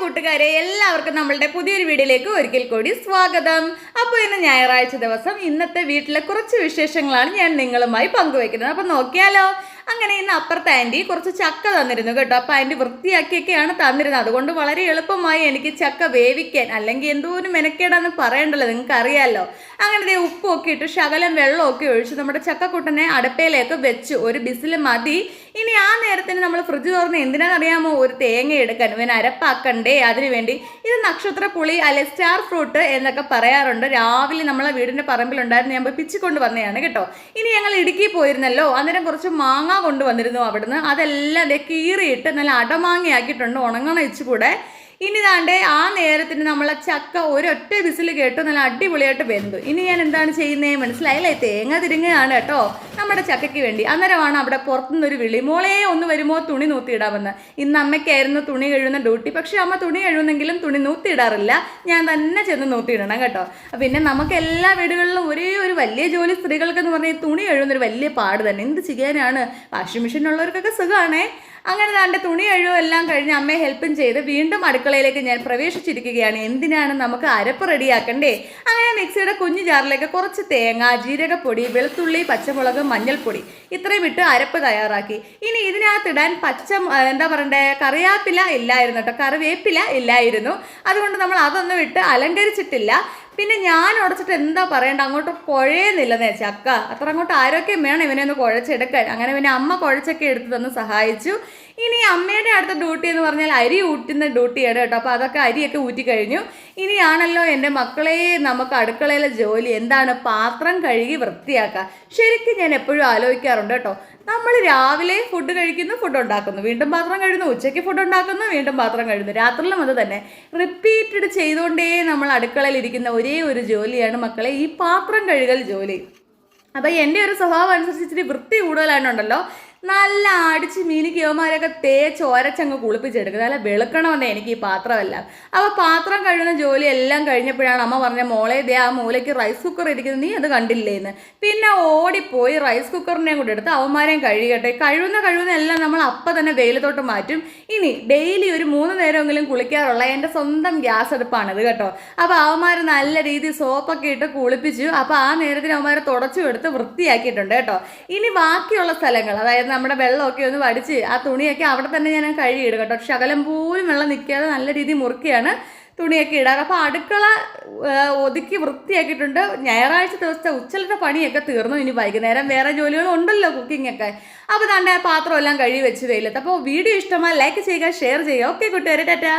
കൂട്ടുകാരെ എല്ലാവർക്കും നമ്മളുടെ പുതിയൊരു വീഡിയോയിലേക്ക് ഒരിക്കൽ കൂടി സ്വാഗതം. അപ്പോൾ ഇന്ന് ഞായറാഴ്ച ദിവസം ഇന്നത്തെ വീട്ടിലെ കുറച്ച് വിശേഷങ്ങളാണ് ഞാൻ നിങ്ങളുമായി പങ്കുവയ്ക്കുന്നത് അപ്പോൾ നോക്കിയാലോ അങ്ങനെ ഇന്ന് അപ്പുറത്തെ ആന്റി കുറച്ച് ചക്ക തന്നിരുന്നു കേട്ടോ. അപ്പോൾ ആന്റി വൃത്തിയാക്കിയൊക്കെയാണ് തന്നിരുന്നത്. അതുകൊണ്ട് വളരെ എളുപ്പമായി എനിക്ക് ചക്ക വേവിക്കാൻ അല്ലെങ്കിൽ എന്തോ ഒരു മെനക്കേടാന്ന് പറയണ്ടല്ലോ നിങ്ങൾക്ക് അറിയാമല്ലോ അങ്ങനെ ദേ ഉപ്പൊക്കെ ഇട്ട് ശകലം വെള്ളമൊക്കെ ഒഴിച്ച് നമ്മുടെ ചക്കക്കുട്ടനെ അടുപ്പയിലേക്ക് വെച്ച് ഒരു ബിസിൽ മതി ഇനി ആ നേരത്തിന് നമ്മൾ ഫ്രിഡ്ജ് തുറന്ന് എന്തിനാണെന്നറിയാമോ ഒരു തേങ്ങ എടുക്കാൻ. ഇവൻ അരപ്പാക്കണ്ടേ? അതിനു വേണ്ടി ഇത് നക്ഷത്ര പുളി അല്ലെ സ്റ്റാർ ഫ്രൂട്ട് എന്നൊക്കെ പറയാറുണ്ട്. രാവിലെ നമ്മളെ വീടിന്റെ പറമ്പിലുണ്ടായിരുന്നു ഞാൻ പിച്ചിക്കൊണ്ട് വന്നതാണ് കേട്ടോ. ഇനി ഞങ്ങൾ ഇടുക്കി പോയിരുന്നല്ലോ. അന്നേരം കുറച്ച് മാങ്ങ കൊണ്ടുവന്നിരുന്നു അവിടുന്ന്. അതെല്ലാം അതേ കീറിയിട്ട് നല്ല അടമാങ്ങയാക്കിയിട്ടുണ്ട്. ഉണങ്ങണ ഇച്ചുകൂടെ ഇനി താണ്ടേ ആ നേരത്തിന് നമ്മളെ ചക്ക ഒരൊറ്റ വിസിൽ കേട്ടു നല്ല അടിപൊളിയായിട്ട് വെന്തു. ഇനി ഞാൻ എന്താണ് ചെയ്യുന്നത് മനസ്സിലായില്ലേ? തേങ്ങ തിരിങ്ങുകയാണ് കേട്ടോ. നമ്മുടെ ചക്കയ്ക്ക് വേണ്ടി. അന്നേരമാണ് അവിടെ പുറത്തുനിന്ന് ഒരു വിളി. മോളെ ഒന്ന് വരുമോ? തുണി നൂത്തിയിടാമെന്ന്. ഇന്ന് അമ്മയ്ക്കായിരുന്നു തുണി കഴുകുന്ന ഡ്യൂട്ടി. പക്ഷേ അമ്മ തുണി കഴുകുന്നെങ്കിലും തുണി നൂത്തിയിടാറില്ല. ഞാൻ തന്നെ ചെന്ന് നൂത്തിയിടണം കേട്ടോ. പിന്നെ നമുക്ക് എല്ലാ വീടുകളിലും ഒരേ ഒരു വലിയ ജോലി സ്ത്രീകൾക്ക് എന്ന് പറഞ്ഞാൽ തുണി കഴുകുന്ന ഒരു വലിയ പാട് തന്നെ. എന്ത് ചെയ്യാനാണ്? വാഷിംഗ് മെഷീൻ ഉള്ളവർക്കൊക്കെ സുഖമാണേ അങ്ങനെ താണ്ട് തുണി അഴുവും എല്ലാം കഴിഞ്ഞ് അമ്മയെ ഹെൽപ്പും ചെയ്ത് വീണ്ടും അടുക്കളയിലേക്ക് ഞാൻ പ്രവേശിച്ചിരിക്കുകയാണ്. എന്തിനാണ് നമുക്ക് അരപ്പ് റെഡിയാക്കണ്ടേ? അങ്ങനെ മിക്സിയുടെ കുഞ്ഞു ജാറിലേക്ക് കുറച്ച് തേങ്ങ ജീരകപ്പൊടി വെളുത്തുള്ളി പച്ചമുളക് മഞ്ഞൾപ്പൊടി ഇത്രയും ഇട്ട് അരപ്പ് തയ്യാറാക്കി. ഇനി ഇതിനകത്തിടാൻ പച്ച എന്താ പറയണ്ടേ കറിവേപ്പില ഇല്ലായിരുന്നു കേട്ടോ. കറിവേപ്പില ഇല്ലായിരുന്നു. അതുകൊണ്ട് നമ്മൾ അതൊന്നും ഇട്ട് അലങ്കരിച്ചിട്ടില്ല. പിന്നെ ഞാൻ ഉടച്ചിട്ട് എന്താ പറയണ്ട? അങ്ങോട്ട് കുഴയുന്നില്ലെന്ന് വെച്ചാൽ അക്ക അത്ര അങ്ങോട്ട് ആരോഗ്യം വേണം ഇവനെ ഒന്ന് കുഴച്ചെടുക്കാൻ. അങ്ങനെ പിന്നെ അമ്മ കുഴച്ചൊക്കെ എടുത്ത് തന്ന് സഹായിച്ചു. ഇനി അമ്മയുടെ അടുത്ത ഡ്യൂട്ടി എന്ന് പറഞ്ഞാൽ അരി ഊറ്റുന്ന ഡ്യൂട്ടിയാണ് കേട്ടോ. അപ്പോൾ അതൊക്കെ അരിയൊക്കെ ഊറ്റി കഴിഞ്ഞു. ഇനിയാണല്ലോ എന്റെ മക്കളെ നമുക്ക് അടുക്കളയിലെ ജോലി. എന്താണ്? പാത്രം കഴുകി വൃത്തിയാക്കുക. ശരിക്കും ഞാൻ എപ്പോഴും ആലോചിക്കാറുണ്ട് കേട്ടോ. നമ്മൾ രാവിലെ ഫുഡ് കഴിക്കുന്നു ഫുഡ് ഉണ്ടാക്കുന്നു. വീണ്ടും പാത്രം കഴുകുന്നു ഉച്ചയ്ക്ക് ഫുഡ് ഉണ്ടാക്കുന്നു വീണ്ടും പാത്രം കഴുകുന്നു. രാത്രിയിലും അത് തന്നെ. റിപ്പീറ്റഡ് ചെയ്തുകൊണ്ടേ നമ്മൾ അടുക്കളയിൽ ഇരിക്കുന്ന ഒരേ ഒരു ജോലിയാണ് മക്കളെ ഈ പാത്രം കഴുകൽ ജോലി. അപ്പം എന്റെ ഒരു സ്വഭാവം അനുസരിച്ച് ഇച്ചിരി വൃത്തി കൂടുതലായിട്ടുണ്ടല്ലോ. നല്ല അടിച്ച് മീനിക്ക് കിയോമാരൊക്കെ തേച്ച് ഒരച്ചങ്ങ് കുളിപ്പിച്ചെടുക്കുക നല്ല വെളുക്കണമെന്നേ എനിക്ക് ഈ പാത്രമെല്ലാം. അപ്പോൾ പാത്രം കഴുകുന്ന ജോലി എല്ലാം കഴിഞ്ഞപ്പോഴാണ് അമ്മ പറഞ്ഞ മോളെ ദേ ആ മൂലയ്ക്ക് റൈസ് കുക്കർ ഇരിക്കുന്നത് നീ അത് കണ്ടില്ലേന്ന്? പിന്നെ ഓടിപ്പോയി റൈസ് കുക്കറിനെയും കൂടെ എടുത്ത് അവന്മാരെയും കഴുകട്ടെ. കഴുകുന്ന കഴുകുന്ന എല്ലാം നമ്മൾ അപ്പം തന്നെ വെയിലത്തോട്ട് മാറ്റും. ഇനി ഡെയിലി ഒരു മൂന്ന് നേരമെങ്കിലും കുളിക്കാറുള്ള എന്റെ സ്വന്തം ഗ്യാസ് അടുപ്പാണ് ഇത് കേട്ടോ. അപ്പോൾ അവന്മാർ നല്ല രീതിയിൽ സോപ്പൊക്കെ ഇട്ട് കുളിപ്പിച്ചു. അപ്പോൾ ആ നേരത്തിന് അവന്മാരെ തുടച്ചു എടുത്ത് വൃത്തിയാക്കിയിട്ടുണ്ട് കേട്ടോ. ഇനി ബാക്കിയുള്ള സ്ഥലങ്ങൾ അതായത് നമ്മുടെ വെള്ളമൊക്കെ ഒന്ന് വടിച്ച് ആ തുണിയൊക്കെ അവിടെ തന്നെ ഞാൻ കഴുകിയിടും കേട്ടോ. ശകലം പോലും വെള്ളം നിൽക്കാതെ നല്ല രീതിയിൽ മുറുക്കിയാണ് തുണിയൊക്കെ ഇടാറ്. അപ്പോൾ അടുക്കള ഒതുക്കി വൃത്തിയാക്കിയിട്ടുണ്ട്. ഞായറാഴ്ച ദിവസത്തെ ഉച്ചലത്തെ പണിയൊക്കെ തീർന്നു. ഇനി വൈകുന്നേരം വേറെ ജോലികളും ഉണ്ടല്ലോ കുക്കിംഗ് ഒക്കെ. അപ്പോൾ തന്റെ പാത്രം എല്ലാം കഴുകി വെച്ച് വെയിലത്ത്. അപ്പോൾ വീഡിയോ ഇഷ്ടമായി ലൈക്ക് ചെയ്യുക ഷെയർ ചെയ്യുക. ഓക്കെ കൂട്ടുകാരെ ടാറ്റാ.